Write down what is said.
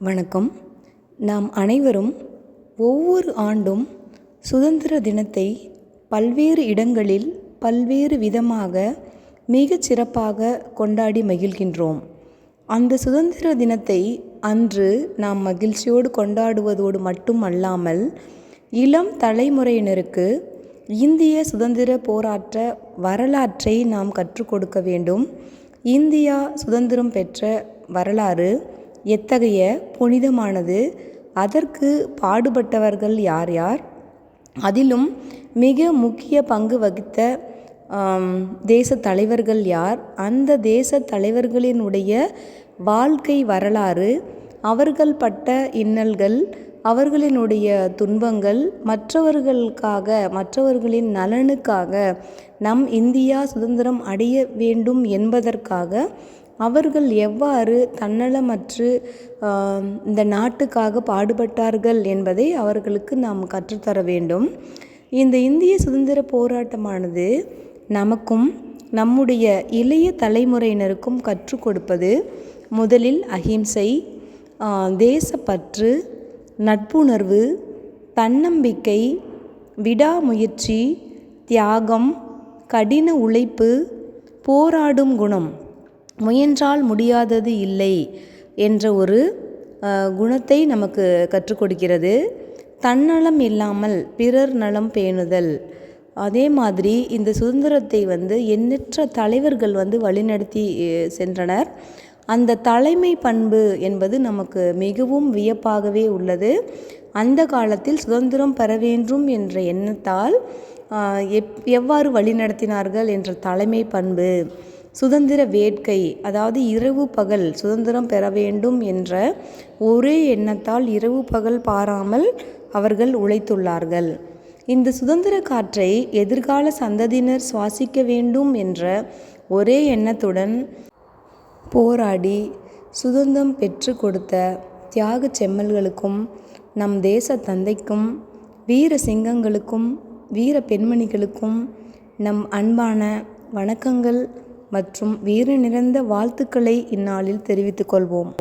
வணக்கம். நாம் அனைவரும் ஒவ்வொரு ஆண்டும் சுதந்திர தினத்தை பல்வேறு இடங்களில் பல்வேறு விதமாக மிகச் சிறப்பாக கொண்டாடி மகிழ்கின்றோம். அந்த சுதந்திர தினத்தை அன்று நாம் மகிழ்ச்சியோடு கொண்டாடுவதோடு மட்டும் அல்லாமல் இளம் தலைமுறையினருக்கு இந்திய சுதந்திர போராட்ட வரலாற்றை நாம் கற்றுக் கொடுக்க வேண்டும். இந்தியா சுதந்திரம் பெற்ற வரலாறு எத்தகைய புனிதமானது? அதற்கு பாடுபட்டவர்கள் யார் யார்? அதிலும் மிக முக்கிய பங்கு வகித்த தேச தலைவர்கள் யார்? அந்த தேச தலைவர்களினுடைய வாழ்க்கை வரலாறு அவர்கள் பட்ட இன்னல்கள் அவர்களினுடைய துன்பங்கள் மற்றவர்களுக்காக மற்றவர்களின் நலனுக்காக நம் இந்தியா சுதந்திரம் அடைய வேண்டும் என்பதற்காக அவர்கள் எவ்வாறு தன்னலமற்று இந்த நாட்டுக்காக பாடுபட்டார்கள் என்பதை அவர்களுக்கு நாம் கற்றுத்தர வேண்டும். இந்த இந்திய சுதந்திர போராட்டமானது நமக்கும் நம்முடைய இளைய தலைமுறையினருக்கும் கற்றுக் கொடுப்பது முதலில் அஹிம்சை தேசப்பற்று நட்புணர்வு தன்னம்பிக்கை விடாமுயற்சி தியாகம் கடின உழைப்பு போராடும் குணம். முயன்றால் முடியாதது இல்லை என்ற ஒரு குணத்தை நமக்கு கற்றுக் கொடுக்கிறது. தன்னலம் இல்லாமல் பிறர் நலம் பேணுதல். அதே மாதிரி இந்த சுதந்திரத்தை வந்து எண்ணற்ற தலைவர்கள் வந்து வழிநடத்தி சென்றனர். அந்த தலைமை பண்பு என்பது நமக்கு மிகவும் வியப்பாகவே உள்ளது. அந்த காலத்தில் சுதந்திரம் பெற வேண்டும் என்ற எண்ணத்தால் எப் எவ்வாறு வழிநடத்தினார்கள் என்ற தலைமை பண்பு. சுதந்திர வேட்கை அதாவது இரவு பகல் சுதந்திரம் பெற வேண்டும் என்ற ஒரே எண்ணத்தால் இரவு பகல் பாராமல் அவர்கள் உழைத்துள்ளார்கள். இந்த சுதந்திர காற்றை எதிர்கால சந்ததியினர் சுவாசிக்க வேண்டும் என்ற ஒரே எண்ணத்துடன் போராடி சுதந்திரம் பெற்று கொடுத்த தியாக செம்மல்களுக்கும் நம் தேச தந்தைக்கும் வீர சிங்கங்களுக்கும் வீர பெண்மணிகளுக்கும் நம் அன்பான வணக்கங்கள். மற்றும் வீறு நிறைந்த வாழ்த்துக்களை இந்நாளில் தெரிவித்துக் கொள்வோம்.